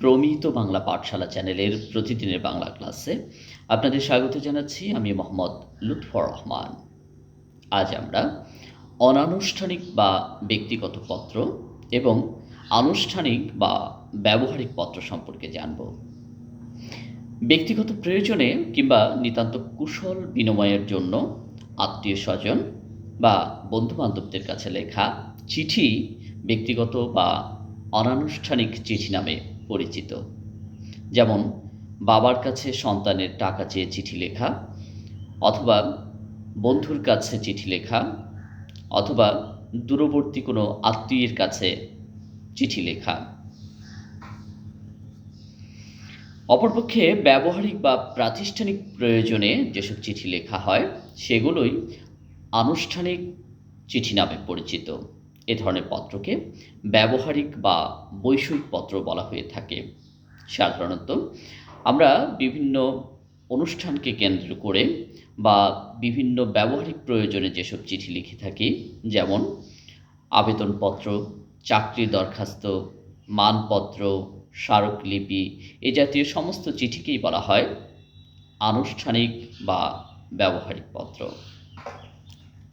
প্রমিত বাংলা পাঠশালা চ্যানেলের প্রতিদিনের বাংলা ক্লাসে আপনাদের স্বাগত জানাচ্ছি। আমি মোহাম্মদ লুৎফর রহমান। আজ আমরা অনানুষ্ঠানিক বা ব্যক্তিগত পত্র এবং আনুষ্ঠানিক বা ব্যবহারিক পত্র সম্পর্কে জানব। ব্যক্তিগত প্রয়োজনে কিংবা নিতান্ত কুশল বিনিময়ের জন্য আত্মীয় স্বজন বা বন্ধুবান্ধবদের কাছে লেখা চিঠি, ব্যক্তিগত বা অনানুষ্ঠানিক চিঠি নামে পরিচিত। যেমন, বাবার কাছে সন্তানের টাকা চেয়ে চিঠি লেখা, অথবা বন্ধুর কাছে চিঠি লেখা, অথবা দূরবর্তী কোনো আত্মীয়ের কাছে চিঠি লেখা। অপরপক্ষে ব্যবহারিক বা প্রাতিষ্ঠানিক প্রয়োজনে যেসব চিঠি লেখা হয়, সেগুলোই আনুষ্ঠানিক চিঠি নামে পরিচিত। এ ধরনের পত্রকে ব্যবহারিক বা বৈষয়িক পত্র বলা হয়ে থাকে। সাধারণত আমরা বিভিন্ন অনুষ্ঠানকে কেন্দ্র করে বা বিভিন্ন ব্যবহারিক প্রয়োজনে যেসব চিঠি লিখে থাকি, যেমন আবেদনপত্র চাকরির দরখাস্ত, মানপত্র, স্মারকলিপি, এ জাতীয় সমস্ত চিঠিকেই বলা হয় আনুষ্ঠানিক বা ব্যবহারিক পত্র।